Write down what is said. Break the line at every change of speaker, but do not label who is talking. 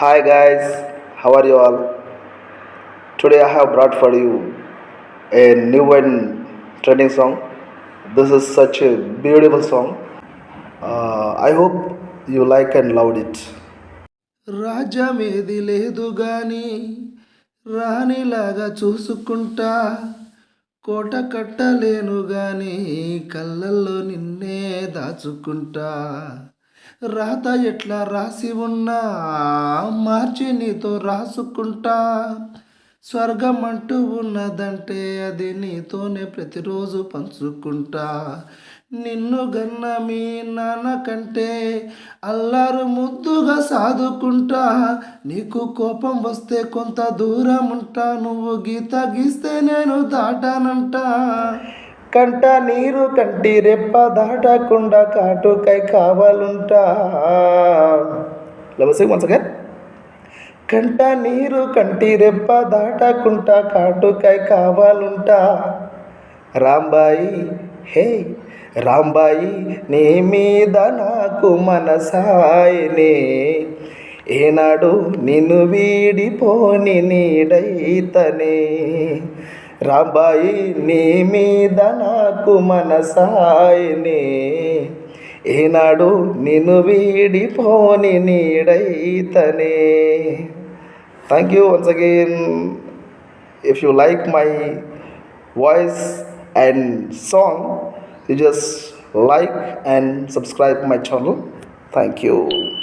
Hi guys, how are you all? Today I have brought for you a new and trending song. This is such a beautiful song. Uh, I hope you like and loved it.
రాజ్యమేది లేదు గాని రాణిలాగా చూసుకుంటా కోట కట్టలేను గాని కళ్ళల్లో నిన్నే దాచుకుంటా రాత ఎట్లా రాసి ఉన్నా? మార్చి నీతో రాసుకుంటా. స్వర్గం అంటూ ఉన్నదంటే అది నీతోనే ప్రతిరోజు పంచుకుంటా. నిన్ను గన్న మీ నాన్న కంటే అల్లారు ముద్దుగా సాదుకుంటా. నీకు కోపం వస్తే కొంత దూరం ఉంటా. నువ్వు గీత గీస్తే నేను దాటానంటా. కంట నీరు కంటి రెప్ప దాటకుండా కాటుకై కావాలంటా.
Let me
కంట నీరు కంటి రెప్ప దాటకుండా కాటుకై కావాలుంటా. రాంబాయి హే రాంబాయి నీ మీద నాకు మనసాయనే. ఏనాడు నిన్ను వీడిపోని నీడైతనే. రాబాయి నీ మీద నాకు మనసాయని ఈనాడు నిన్ను వీడిపోని నీడైతనే thank you once again
if you like my voice and song you just like and subscribe my channel thank you